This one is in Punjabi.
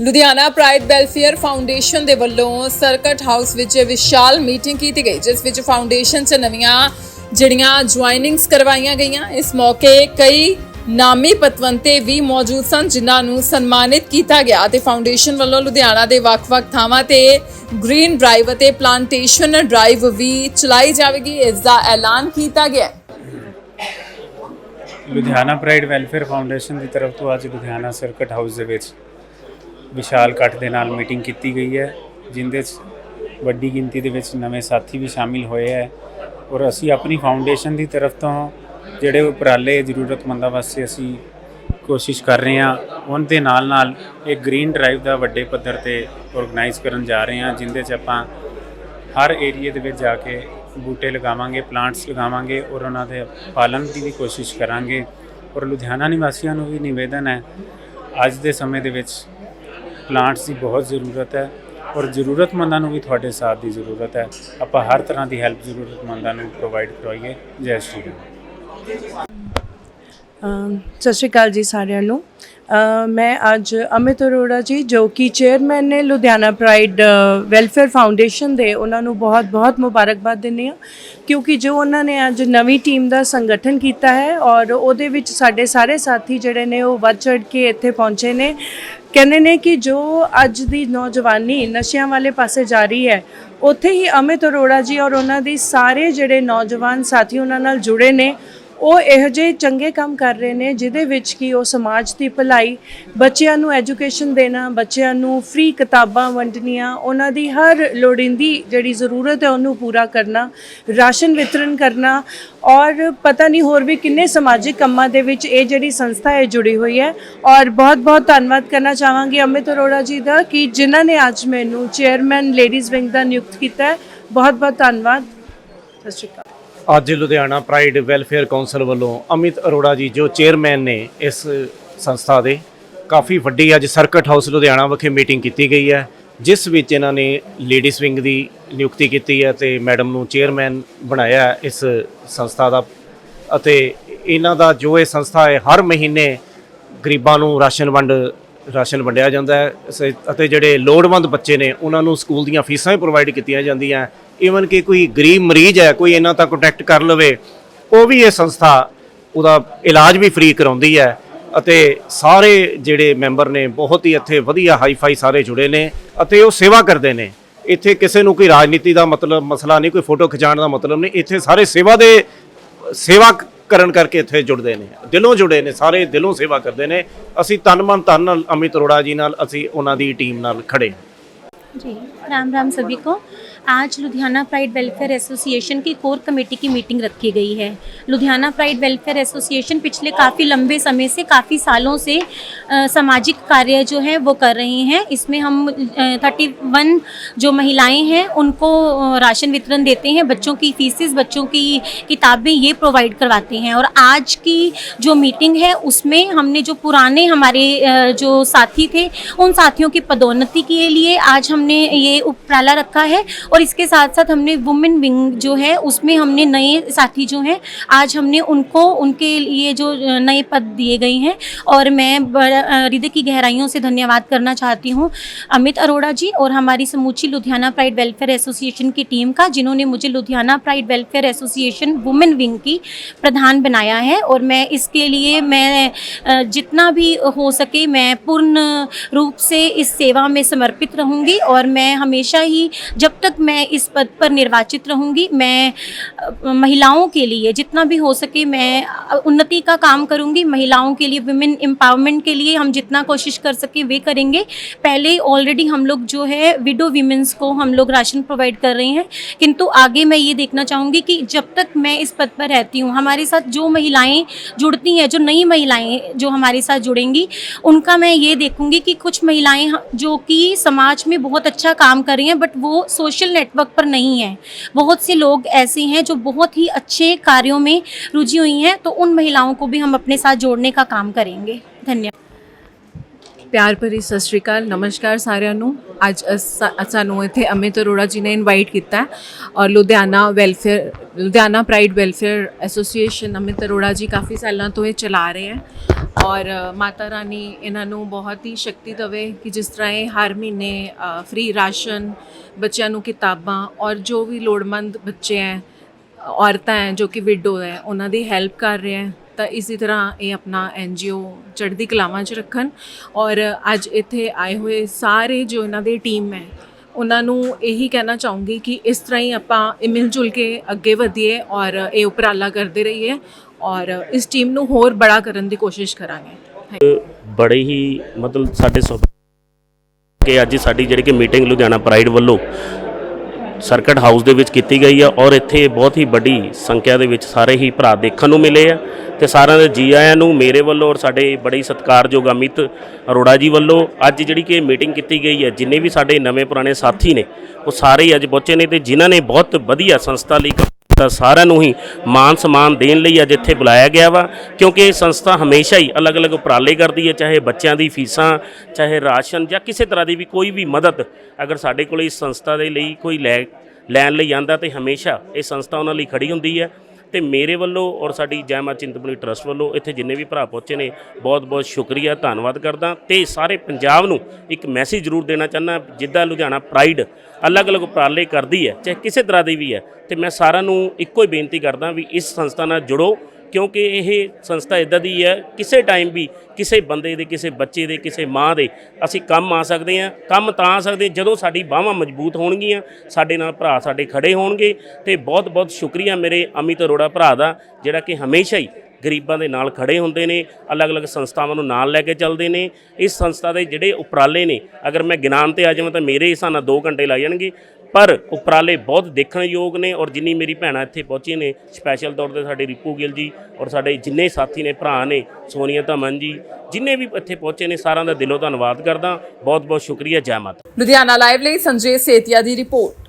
ਲੁਧਿਆਣਾ ਪ੍ਰਾਈਡ ਵੈਲਫੇਅਰ ਫਾਊਂਡੇਸ਼ਨ ਦੇ ਵੱਲੋਂ ਸਰਕਟ ਹਾਊਸ ਵਿੱਚ ਵਿਸ਼ਾਲ ਮੀਟਿੰਗ ਕੀਤੀ ਗਈ, ਜਿਸ ਵਿੱਚ ਫਾਊਂਡੇਸ਼ਨ 'ਚ ਨਵੀਆਂ ਜਿਹੜੀਆਂ ਜੁਆਇਨਿੰਗਸ ਕਰਵਾਈਆਂ ਗਈਆਂ। ਇਸ ਮੌਕੇ ਕਈ ਨਾਮੀ ਪਤਵੰਤੇ ਵੀ ਮੌਜੂਦ ਸਨ, ਜਿਨ੍ਹਾਂ ਨੂੰ ਸਨਮਾਨਿਤ ਕੀਤਾ ਗਿਆ ਤੇ ਫਾਊਂਡੇਸ਼ਨ ਵੱਲੋਂ ਲੁਧਿਆਣਾ ਦੇ ਵੱਖ-ਵੱਖ ਥਾਵਾਂ ਤੇ ਗ੍ਰੀਨ ਡਰਾਈਵ ਅਤੇ ਪਲਾਂਟੇਸ਼ਨ ਡਰਾਈਵ ਵੀ ਚਲਾਈ ਜਾਵੇਗੀ। ਇਸ ਦਾ ਐਲਾਨ ਕੀਤਾ ਗਿਆ ਲੁਧਿਆਣਾ ਪ੍ਰਾਈਡ ਵੈਲਫੇਅਰ ਫਾਊਂਡੇਸ਼ਨ ਦੀ ਤਰਫ ਤੋਂ ਅੱਜ ਲੁਧਿਆਣਾ ਸਰਕਟ ਹਾਊਸ ਦੇ ਵਿੱਚ ਵਿਸ਼ਾਲ ਇਕੱਠ ਦੇ ਨਾਲ ਮੀਟਿੰਗ ਕੀਤੀ ਗਈ ਹੈ, ਜਿੰਦੇ 'ਚ ਵੱਡੀ ਗਿਣਤੀ ਦੇ ਵਿੱਚ ਨਵੇਂ ਸਾਥੀ ਵੀ ਸ਼ਾਮਿਲ ਹੋਏ ਹੈ ਔਰ ਅਸੀਂ ਆਪਣੀ ਫਾਊਂਡੇਸ਼ਨ ਦੀ ਤਰਫ ਤੋਂ ਜਿਹੜੇ ਉਪਰਾਲੇ ਜ਼ਰੂਰਤਮੰਦਾਂ ਵਾਸਤੇ ਅਸੀਂ ਕੋਸ਼ਿਸ਼ ਕਰ ਰਹੇ ਹਾਂ, ਉਹਨਾਂ ਦੇ ਨਾਲ ਨਾਲ ਇੱਕ ਗ੍ਰੀਨ ਡਰਾਈਵ ਦਾ ਵੱਡੇ ਪੱਧਰ ਤੇ ਆਰਗੇਨਾਈਜ਼ ਕਰਨ ਜਾ ਰਹੇ ਹਾਂ, ਜਿੰਦੇ 'ਚ ਆਪਾਂ ਹਰ ਏਰੀਏ ਦੇ ਵਿੱਚ ਜਾ ਕੇ ਬੂਟੇ ਲਗਾਵਾਂਗੇ ਪਲਾਂਟਸ ਲਗਾਵਾਂਗੇ ਔਰ ਉਹਨਾਂ ਦੇ ਪਾਲਣ ਦੀ ਵੀ ਕੋਸ਼ਿਸ਼ ਕਰਾਂਗੇ ਔਰ ਲੁਧਿਆਣਾ ਨਿਵਾਸੀਆਂ ਨੂੰ ਵੀ ਨਿਵੇਦਨ ਹੈ, ਅੱਜ ਦੇ ਸਮੇਂ ਦੇ ਵਿੱਚ ਪਲਾਂਟਸ ਦੀ ਬਹੁਤ ਜ਼ਰੂਰਤ ਹੈ ਔਰ ਜ਼ਰੂਰਤਮੰਦਾਂ ਨੂੰ ਵੀ ਤੁਹਾਡੇ ਸਾਥ ਦੀ ਜ਼ਰੂਰਤ ਹੈ। ਆਪਾਂ ਹਰ ਤਰ੍ਹਾਂ ਦੀ ਹੈਲਪ ਜ਼ਰੂਰਤਮੰਦਾਂ ਨੂੰ ਪ੍ਰੋਵਾਈਡ ਕਰਵਾਈਏ। ਜੈ ਸ਼੍ਰੀ ਰਾਮ। ਸਤਿ ਸ਼੍ਰੀ ਅਕਾਲ ਜੀ ਸਾਰਿਆਂ ਨੂੰ। ਮੈਂ ਅੱਜ ਅਮਿਤ ਅਰੋੜਾ ਜੀ, ਜੋ ਕਿ ਚੇਅਰਮੈਨ ਨੇ ਲੁਧਿਆਣਾ ਪ੍ਰਾਈਡ ਵੈਲਫੇਅਰ ਫਾਊਂਡੇਸ਼ਨ ਦੇ ਉਹਨਾਂ ਨੂੰ ਬਹੁਤ-ਬਹੁਤ ਮੁਬਾਰਕਬਾਦ ਦਿੰਦੇ ਹਾਂ। ਕਿਉਂਕਿ ਜੋ ਉਹਨਾਂ ਨੇ ਅੱਜ ਨਵੀਂ ਟੀਮ ਦਾ ਸੰਗਠਨ ਕੀਤਾ ਹੈ ਔਰ ਉਹਦੇ ਵਿੱਚ ਸਾਡੇ ਸਾਰੇ ਸਾਥੀ ਜਿਹੜੇ ਨੇ ਉਹ ਵੱਧ ਚੜ੍ਹ ਕੇ ਇੱਥੇ ਪਹੁੰਚੇ ਨੇ। ਕਹਿੰਦੇ ਨੇ ਕਿ ਜੋ ਅੱਜ ਦੀ ਨੌਜਵਾਨੀ ਨਸ਼ਿਆਂ ਵਾਲੇ ਪਾਸੇ ਜਾ ਰਹੀ ਹੈ, ਉੱਥੇ ਹੀ ਅਮਿਤ ਅਰੋੜਾ ਜੀ ਔਰ ਉਹਨਾਂ ਦੀ ਸਾਰੇ ਜਿਹੜੇ ਨੌਜਵਾਨ ਸਾਥੀ ਉਹਨਾਂ ਨਾਲ ਜੁੜੇ ਨੇ ਉਹ ਇਹੋ ਜਿਹੇ ਚੰਗੇ ਕੰਮ ਕਰ ਰਹੇ ਨੇ ਜਿਹਦੇ ਵਿੱਚ ਕਿ ਉਹ ਸਮਾਜ ਦੀ ਭਲਾਈ, ਬੱਚਿਆਂ ਨੂੰ ਐਜੂਕੇਸ਼ਨ ਦੇਣਾ, ਬੱਚਿਆਂ ਨੂੰ ਫ੍ਰੀ ਕਿਤਾਬਾਂ ਵੰਡਣੀਆਂ, ਉਹਨਾਂ ਦੀ ਹਰ ਲੋੜੀਂਦੀ ਜਿਹੜੀ ਜ਼ਰੂਰਤ ਹੈ ਉਹਨੂੰ ਪੂਰਾ ਕਰਨਾ, ਰਾਸ਼ਨ ਵਿਤਰਨ ਕਰਨਾ ਔਰ ਪਤਾ ਨਹੀਂ ਹੋਰ ਵੀ ਕਿੰਨੇ ਸਮਾਜਿਕ ਕੰਮਾਂ ਦੇ ਵਿੱਚ ਇਹ ਜਿਹੜੀ ਸੰਸਥਾ ਹੈ ਜੁੜੀ ਹੋਈ ਹੈ। ਔਰ ਬਹੁਤ-ਬਹੁਤ ਧੰਨਵਾਦ ਕਰਨਾ ਚਾਹਾਂਗੀ ਅਮਿਤ ਅਰੋੜਾ ਜੀ ਦਾ ਕਿ ਜਿਨ੍ਹਾਂ ਨੇ ਅੱਜ ਮੈਨੂੰ ਚੇਅਰਮੈਨ ਲੇਡੀਜ਼ ਵਿੰਗ ਦਾ ਨਿਯੁਕਤ ਕੀਤਾ ਹੈ। ਬਹੁਤ-ਬਹੁਤ ਧੰਨਵਾਦ। ਸਤਿ ਸ਼੍ਰੀ ਅਕਾਲ। ਅੱਜ ਲੁਧਿਆਣਾ ਪ੍ਰਾਈਡ ਵੈਲਫੇਅਰ ਕਾਉਂਸਲ ਵੱਲੋਂ ਅਮਿਤ ਅਰੋੜਾ ਜੀ, ਜੋ ਚੇਅਰਮੈਨ ਨੇ ਇਸ ਸੰਸਥਾ ਦੇ, ਕਾਫੀ ਵੱਡੀ ਅੱਜ ਸਰਕਟ ਹਾਊਸ ਲੁਧਿਆਣਾ ਵਿਖੇ ਮੀਟਿੰਗ ਕੀਤੀ ਗਈ ਹੈ, ਜਿਸ ਵਿੱਚ ਇਹਨਾਂ ਨੇ ਲੇਡੀਜ਼ ਵਿੰਗ ਦੀ ਨਿਯੁਕਤੀ ਕੀਤੀ ਹੈ ਤੇ ਮੈਡਮ ਨੂੰ ਚੇਅਰਮੈਨ ਬਣਾਇਆ ਇਸ ਸੰਸਥਾ ਦਾ ਅਤੇ ਇਹਨਾਂ ਦਾ ਜੋ ਇਹ ਸੰਸਥਾ ਹੈ, ਹਰ ਮਹੀਨੇ ਗਰੀਬਾਂ ਨੂੰ ਰਾਸ਼ਨ ਵੰਡ ਰਾਸ਼ਨ ਵੰਡਿਆ ਜਾਂਦਾ ਹੈ। ਸ- ਅਤੇ ਜਿਹੜੇ ਲੋੜਵੰਦ ਬੱਚੇ ਨੇ, ਉਹਨਾਂ ਨੂੰ ਸਕੂਲ ਦੀਆਂ ਫੀਸਾਂ ਵੀ ਪ੍ਰੋਵਾਈਡ ਕੀਤੀਆਂ ਜਾਂਦੀਆਂ ਈਵਨ ਕਿ ਕੋਈ ਗਰੀਬ ਮਰੀਜ਼ ਹੈ, ਕੋਈ ਇਹਨਾਂ ਤੱਕ ਕੰਟੈਕਟ ਕਰ ਲਵੇ, ਉਹ ਵੀ ਇਹ ਸੰਸਥਾ ਉਹਦਾ ਇਲਾਜ ਵੀ ਫ੍ਰੀ ਕਰਾਉਂਦੀ ਹੈ। ਅਤੇ ਸਾਰੇ ਜਿਹੜੇ ਮੈਂਬਰ ਨੇ, ਬਹੁਤ ਹੀ ਇੱਥੇ ਵਧੀਆ ਹਾਈਫਾਈ ਸਾਰੇ ਜੁੜੇ ਨੇ ਅਤੇ ਉਹ ਸੇਵਾ ਕਰਦੇ ਨੇ। ਇੱਥੇ ਕਿਸੇ ਨੂੰ ਕੋਈ ਰਾਜਨੀਤੀ ਦਾ ਮਤਲਬ, ਮਸਲਾ ਨਹੀਂ, ਕੋਈ ਫੋਟੋ ਖਿਚਾਉਣ ਦਾ ਮਤਲਬ ਨਹੀਂ। ਇੱਥੇ ਸਾਰੇ ਸੇਵਾ ਦੇ, ਸੇਵਾ ਕ- ਕਰਨ ਕਰਕੇ ਇੱਥੇ ਜੁੜਦੇ ਨੇ, ਦਿਲੋਂ ਜੁੜੇ ਨੇ, ਸਾਰੇ ਦਿਲੋਂ ਸੇਵਾ ਕਰਦੇ ਨੇ। ਅਸੀਂ ਤਨ ਮਨ ਤਨ ਅਮਿਤ ਅਰੋੜਾ ਜੀ ਨਾਲ ਅਸੀਂ ਉਹਨਾਂ ਦੀ ਟੀਮ ਨਾਲ ਖੜੇ ਜੀ, ਰਾਮ ਰਾਮ ਸਭੀ ਕੋ। आज लुधियाना प्राइड वेलफेयर एसोसिएशन की कोर कमेटी की मीटिंग रखी गई है। लुधियाना प्राइड वेलफेयर एसोसिएशन पिछले काफ़ी लंबे समय से काफ़ी सालों से अ, सामाजिक कार्य जो है वो कर रही हैं। इसमें हम थर्टी वन जो महिलाएँ हैं उनको राशन वितरण देते हैं। बच्चों की फीसेस बच्चों की किताबें ये प्रोवाइड करवाते हैं। और आज की जो मीटिंग है उसमें हमने जो पुराने हमारे जो साथी थे उन साथियों की पदोन्नति के लिए आज हमने ये उपराला रखा है। और इसके साथ साथ हमने वुमेन विंग जो है, उसमें हमने नए साथी जो हैं, आज हमने उनको, उनके लिए जो नए पद दिए गए हैं। और मैं हृदय की गहराइयों से धन्यवाद करना चाहती हूँ अमित अरोड़ा जी और हमारी समूची लुधियाना प्राइड वेलफेयर एसोसिएशन की टीम का, जिन्होंने मुझे Ludhiana pride welfare association women wing की प्रधान बनाया है। और मैं इसके लिए, मैं जितना भी हो सके मैं पूर्ण रूप से इस सेवा में समर्पित रहूँगी। और मैं हमेशा ही, जब तक मैं इस पद पर निर्वाचित रहूँगी। मैं महिलाओं के लिए जितना भी हो सके मैं उन्नति का काम करूँगी। महिलाओं के लिए वुमेन एम्पावरमेंट के लिए हम जितना कोशिश कर सकें वे करेंगे। पहले ऑलरेडी हम लोग जो है विडो वीमेंस को हम लोग राशन प्रोवाइड कर रहे हैं। किंतु आगे मैं ये देखना चाहूँगी कि जब तक मैं इस पद पर रहती हूँ, हमारे साथ जो महिलाएँ जुड़ती हैं, जो नई महिलाएँ जो हमारे साथ जुड़ेंगी, उनका मैं ये देखूँगी कि कुछ महिलाएँ जो कि समाज में बहुत अच्छा काम कर रही हैं बट वो सोशल नेटवर्क पर नहीं है बहुत से लोग ऐसे हैं जो बहुत ही अच्छे कार्यों में रुचि हुई हैं तो उन महिलाओं को भी हम अपने साथ जोड़ने का काम करेंगे धन्यवाद ਪਿਆਰ ਭਰੀ ਸਤਿ ਸ਼੍ਰੀ ਅਕਾਲ, ਨਮਸਕਾਰ ਸਾਰਿਆਂ ਨੂੰ। ਅੱਜ ਅਸ- ਸਾਨੂੰ ਇੱਥੇ ਅਮਿਤ ਅਰੋੜਾ ਜੀ ਨੇ ਇਨਵਾਈਟ ਕੀਤਾ ਔਰ Ludhiana welfare Ludhiana pride welfare association Amit Arora ji ਕਾਫੀ ਸਾਲਾਂ ਤੋਂ ਇਹ ਚਲਾ ਰਹੇ ਹੈ ਔਰ ਮਾਤਾ ਰਾਣੀ ਇਹਨਾਂ ਨੂੰ ਬਹੁਤ ਹੀ ਸ਼ਕਤੀ ਦੇਵੇ ਕਿ ਜਿਸ ਤਰ੍ਹਾਂ ਇਹ ਹਰ ਮਹੀਨੇ ਫ੍ਰੀ ਰਾਸ਼ਨ, ਬੱਚਿਆਂ ਨੂੰ ਕਿਤਾਬਾਂ ਔਰ ਜੋ ਵੀ ਲੋੜਵੰਦ ਬੱਚੇ ਹੈ, ਔਰਤਾਂ ਹੈ ਜੋ ਕਿ ਵਿਡੋ ਹੈ, ਉਹਨਾਂ ਦੀ ਹੈਲਪ ਕਰ ਰਹੇ ਹੈ। ਤਾਂ ਇਸੇ ਤਰ੍ਹਾਂ ਇਹ ਆਪਣਾ ਐਨਜੀਓ ਚੜ੍ਹਦੀ ਕਲਾਵਾਂ 'ਚ ਰੱਖਣ। ਔਰ ਅੱਜ ਇੱਥੇ ਆਏ ਹੋਏ ਸਾਰੇ ਜੋ ਇਹਨਾਂ ਦੀ ਟੀਮ ਹੈ, ਉਹਨਾਂ ਨੂੰ ਇਹੀ ਕਹਿਣਾ ਚਾਹੂੰਗੀ ਕਿ ਇਸ ਤਰ੍ਹਾਂ ਹੀ ਆਪਾਂ ਇਹ ਮਿਲ ਜੁਲ ਕੇ ਅੱਗੇ ਵਧੀਏ ਔਰ ਇਹ ਉਪਰਾਲਾ ਕਰਦੇ ਰਹੀਏ ਔਰ ਇਸ ਟੀਮ ਨੂੰ ਹੋਰ ਬੜਾ ਕਰਨ ਦੀ ਕੋਸ਼ਿਸ਼ ਕਰਾਂਗੇ। ਬੜੇ ਹੀ ਮਤਲਬ ਸਾਡੇ ਸੁਭ ਕਿ ਅੱਜ ਸਾਡੀ ਜਿਹੜੀ ਕਿ ਮੀਟਿੰਗ ਲੁਧਿਆਣਾ ਪ੍ਰਾਈਡ ਵੱਲੋਂ ਸਰਕਟ ਹਾਊਸ ਦੇ ਵਿੱਚ ਕੀਤੀ ਗਈ ਆ ਔਰ ਇੱਥੇ ਬਹੁਤ ਹੀ ਵੱਡੀ ਸੰਖਿਆ ਦੇ ਵਿੱਚ ਸਾਰੇ ਹੀ ਭਰਾ ਦੇਖਣ ਨੂੰ ਮਿਲੇ ਆ ਤੇ ਸਾਰਿਆਂ ਦੇ ਜੀ ਆਇਆਂ ਨੂੰ ਮੇਰੇ ਵੱਲੋਂ ਔਰ ਸਾਡੇ ਬੜੇ ਸਤਿਕਾਰਯੋਗ ਅਮਿਤ ਅਰੋੜਾ ਜੀ ਵੱਲੋਂ ਅੱਜ ਜਿਹੜੀ ਕਿ ਮੀਟਿੰਗ ਕੀਤੀ ਗਈ ਹੈ ਜਿੰਨੇ ਵੀ ਸਾਡੇ ਨਵੇਂ ਪੁਰਾਣੇ ਸਾਥੀ ਨੇ, ਉਹ ਸਾਰੇ ਹੀ ਅੱਜ ਪਹੁੰਚੇ ਨੇ ਤੇ ਜਿਨ੍ਹਾਂ ਨੇ ਬਹੁਤ ਵਧੀਆ ਸੰਸਥਾ ਲਈ ਕੰਮ ਸਾਰਿਆਂ ਨੂੰ ਹੀ ਮਾਨ ਸਨਮਾਨ ਦੇਣ ਲਈ ਅੱਜ ਇੱਥੇ ਬੁਲਾਇਆ ਗਿਆ ਵਾ, ਕਿਉਂਕਿ ਇਹ ਸੰਸਥਾ ਹਮੇਸ਼ਾ ਹੀ ਅਲੱਗ-ਅਲੱਗ ਉਪਰਾਲੇ ਕਰਦੀ ਹੈ, ਚਾਹੇ ਬੱਚਿਆਂ ਦੀ ਫੀਸਾਂ, ਚਾਹੇ ਰਾਸ਼ਨ ਜਾਂ ਕਿਸੇ ਤਰ੍ਹਾਂ ਦੀ ਵੀ ਕੋਈ ਵੀ ਮਦਦ ਅਗਰ ਸਾਡੇ ਕੋਲ ਇਸ ਸੰਸਥਾ ਦੇ ਲਈ ਕੋਈ ਲੈ, ਲੈਣ ਲਈ ਆਂਦਾ ਤੇ ਹਮੇਸ਼ਾ ਇਹ ਸੰਸਥਾ ਉਹਨਾਂ ਲਈ ਖੜੀ ਹੁੰਦੀ ਹੈ। ਤੇ ਮੇਰੇ ਵੱਲੋਂ ਔਰ ਸਾਡੀ ਜੈ ਮਾਂ ਚਿੰਤਪੁਰਨੀ ਟਰਸਟ ਵੱਲੋਂ ਇੱਥੇ ਜਿੰਨੇ ਵੀ ਭਰਾ ਪਹੁੰਚੇ ਨੇ ਬਹੁਤ-ਬਹੁਤ ਸ਼ੁਕਰੀਆ, ਧੰਨਵਾਦ ਕਰਦਾ। ਤੇ ਸਾਰੇ ਪੰਜਾਬ ਨੂੰ ਇੱਕ ਮੈਸੇਜ ਜ਼ਰੂਰ ਦੇਣਾ ਚਾਹੁੰਦਾ, ਜਿੱਦਾਂ ਲੁਧਿਆਣਾ ਪ੍ਰਾਈਡ ਅਲੱਗ-ਅਲੱਗ ਉਪਰਾਲੇ ਕਰਦੀ ਹੈ, ਚਾਹੇ ਕਿਸੇ ਤਰ੍ਹਾਂ ਦੀ ਵੀ ਹੈ। ਤੇ ਮੈਂ ਸਾਰਿਆਂ ਨੂੰ ਇੱਕੋ ਹੀ ਬੇਨਤੀ ਕਰਦਾ ਵੀ ਇਸ ਸੰਸਥਾ ਨਾਲ ਜੁੜੋ ਕਿਉਂਕਿ ਇਹ ਸੰਸਥਾ ਇਦਾਂ ਦੀ ਹੈ, ਕਿਸੇ ਟਾਈਮ ਵੀ ਕਿਸੇ ਬੰਦੇ ਦੇ, ਕਿਸੇ ਬੱਚੇ ਦੇ, ਕਿਸੇ ਮਾਂ ਦੇ ਅਸੀਂ ਕੰਮ ਆ ਸਕਦੇ ਹਾਂ, ਕੰਮ ਤਾਂ ਆ ਸਕਦੇ, ਜਦੋਂ ਸਾਡੀ ਬਾਹਾਂ ਮਜ਼ਬੂਤ ਹੋਣਗੀਆਂ, ਸਾਡੇ ਨਾਲ ਭਰਾ ਸਾਡੇ ਖੜੇ ਹੋਣਗੇ ਤੇ ਬਹੁਤ ਬਹੁਤ ਸ਼ੁਕਰੀਆ ਮੇਰੇ ਅਮਿਤ ਅਰੋੜਾ ਭਰਾ ਦਾ, ਜਿਹੜਾ ਕਿ ਹਮੇਸ਼ਾ ਹੀ ਗਰੀਬਾਂ ਦੇ ਨਾਲ ਖੜੇ ਹੁੰਦੇ ਨੇ, ਅਲੱਗ-ਅਲੱਗ ਸੰਸਥਾਵਾਂ ਨੂੰ ਨਾਲ ਲੈ ਕੇ ਚੱਲਦੇ ਨੇ, ਇਸ ਸੰਸਥਾ ਦੇ ਜਿਹੜੇ ਉਪਰਾਲੇ ਨੇ, ਅਗਰ ਮੈਂ ਗਿਣਾਨ ਤੇ ਆ ਜਾਵਾਂ ਤਾਂ ਮੇਰੇ ਹਿਸਾਬ ਨਾਲ 2 ਘੰਟੇ ਲੱਗ ਜਾਣਗੇ ਪਰ ਉਪਰਾਲੇ ਬਹੁਤ ਦੇਖਣ ਯੋਗ ਨੇ ਔਰ ਜਿੰਨੀ ਮੇਰੀ ਭੈਣਾਂ ਇੱਥੇ ਪਹੁੰਚੀਆਂ ਨੇ ਸਪੈਸ਼ਲ ਤੌਰ ਤੇ ਸਾਡੇ ਰਿਪੂ ਗਿੱਲ ਜੀ ਔਰ ਸਾਡੇ ਜਿੰਨੇ ਸਾਥੀ ਨੇ, ਭਰਾ ਨੇ, ਸੋਨੀਆ ਧਮਨ ਜੀ, ਜਿੰਨੇ ਵੀ ਇੱਥੇ ਪਹੁੰਚੇ ਨੇ, ਸਾਰਿਆਂ ਦਾ ਦਿਲੋਂ ਧੰਨਵਾਦ ਕਰਦਾ। ਬਹੁਤ ਬਹੁਤ ਸ਼ੁਕਰੀਆ, ਜੈ ਮਾਤਾ। ਲੁਧਿਆਣਾ ਲਾਈਵ ਲਈ ਸੰਜੇ ਸੇਤੀਆ ਦੀ ਰਿਪੋਰਟ।